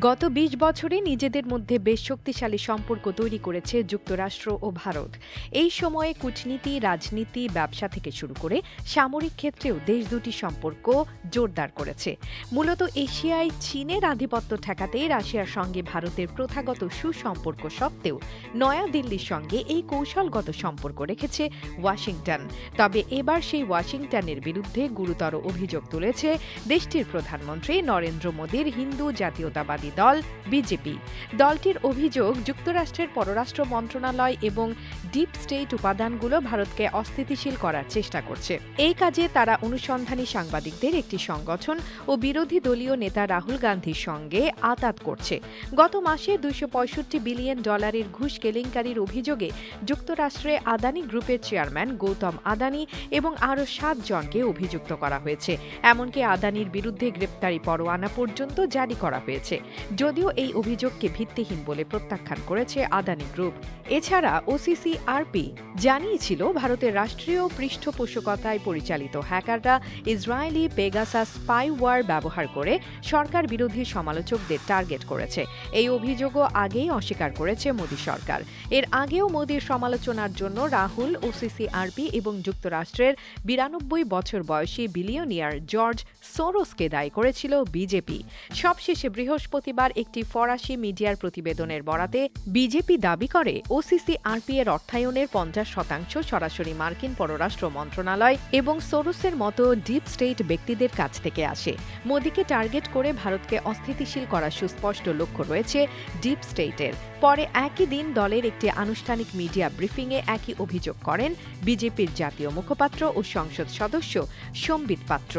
গত ২০ বছরে নিজেদের মধ্যে বেশ শক্তিশালী সম্পর্ক তৈরি করেছে যুক্তরাষ্ট্র ও ভারত। এই সময়ে কূটনীতি, রাজনীতি, ব্যবসা থেকে শুরু করে সামরিক ক্ষেত্রেও দেশ দুটি সম্পর্ক জোরদার করেছে। মূলত এশিয়ায় চীনের আধিপত্য ঠেকাতেই রাশিয়ার সঙ্গে ভারতের প্রথাগত সুসম্পর্ক সত্ত্বেও নয়াদিল্লির সঙ্গে এই কৌশলগত সম্পর্ক রেখেছে ওয়াশিংটন। তবে এবার সেই ওয়াশিংটনের বিরুদ্ধে গুরুতর অভিযোগ তুলেছে দেশটির প্রধানমন্ত্রী নরেন্দ্র মোদীর হিন্দু জাতীয়তাবাদী দল, বিজেপি। দলটির অভিযোগ, যুক্তরাষ্ট্রের পররাষ্ট্র মন্ত্রণালয় এবং ডিপ স্টেট উপাদানগুলো ভারতকে অস্থিতিশীল করার চেষ্টা করছে। এই কাজে তারা অনুসন্ধানী সাংবাদিকদের একটি সংগঠন ও বিরোধী দলীয় নেতা রাহুল গান্ধীর সঙ্গে আতাত করছে। গত মাসে দুইশো পঁয়ষট্টি বিলিয়ন ডলারের ঘুষ কেলেঙ্কারির অভিযোগে যুক্তরাষ্ট্রে আদানি গ্রুপের চেয়ারম্যান গৌতম আদানি এবং আরও সাতজনকে অভিযুক্ত করা হয়েছে। এমনকি আদানির বিরুদ্ধে গ্রেপ্তারি পরোয়ানা পর্যন্ত জারি করা হয়েছে। যদিও এই অভিযোগকে ভিত্তিহীন বলে প্রত্যাখ্যান করেছে আদানি গ্রুপ। এছাড়া ওসিসি আরপি জানিয়েছিল, ভারতের রাষ্ট্রীয় পৃষ্ঠপোষকতায় পরিচালিত হ্যাকাররা ইসরায়েলি পেগাসাস স্পাইওয়ার ব্যবহার করে সরকার বিরোধী সমালোচকদের টার্গেট করেছে। এই অভিযোগও আগেই অস্বীকার করেছে মোদী সরকার। এর আগেও মোদীর সমালোচনার জন্য রাহুল ওসিসি আরপি এবং যুক্তরাষ্ট্রের বিরানব্বই বছর বয়সী বিলিয়নিয়ার জর্জ সোরোসকে দায়ী করেছিল বিজেপি। সবশেষে বৃহস্পতিবার একটি ফরাসি মিডিয়ার প্রতিবেদনের বরাতে বিজেপি দাবি করে, ওসিসি আরপি এর অর্থায়নের পঞ্চাশ শতাংশ সরাসরি মার্কিন পররাষ্ট্র মন্ত্রণালয় এবং সোরোসের মতো ডিপ স্টেট ব্যক্তিদের কাছ থেকে আসে। মোদীকে টার্গেট করে ভারতকে অস্থিতিশীল করার সুস্পষ্ট লক্ষ্য রয়েছে ডিপ স্টেটের। পরে একই দিন দলের একটি আনুষ্ঠানিক মিডিয়া ব্রিফিংয়ে একই অভিযোগ করেন বিজেপির জাতীয় মুখপাত্র ও সংসদ সদস্য সম্বিত পাত্র।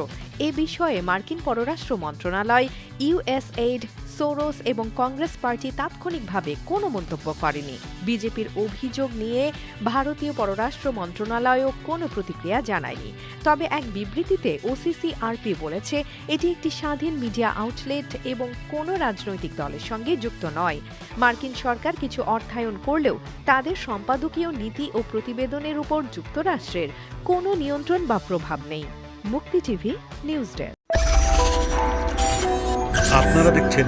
এ বিষয়ে মার্কিন পররাষ্ট্র মন্ত্রণালয় ইউএসএইড সোরোস এবং কংগ্রেস পার্টি তাৎক্ষণিকভাবে কোনো মন্তব্য করেনি। বিজেপির অভিযোগ নিয়ে ভারতীয় পররাষ্ট্র মন্ত্রণালয়ও কোনো প্রতিক্রিয়া জানায়নি। তবে এক বিবৃতিতে ওসিসিআরপি বলেছে, এটি একটি স্বাধীন মিডিয়া আউটলেট এবং কোনো রাজনৈতিক দলের সঙ্গে যুক্ত নয়। মার্কিন সরকার কিছু অর্থায়ন করলেও তাদের সম্পাদকীয় নীতি ও প্রতিবেদনের উপর যুক্তরাষ্ট্রের কোনো নিয়ন্ত্রণ বা প্রভাব নেই। মুক্তি টিভি, নিউজ ডেস্ক। আপনারা দেখছেন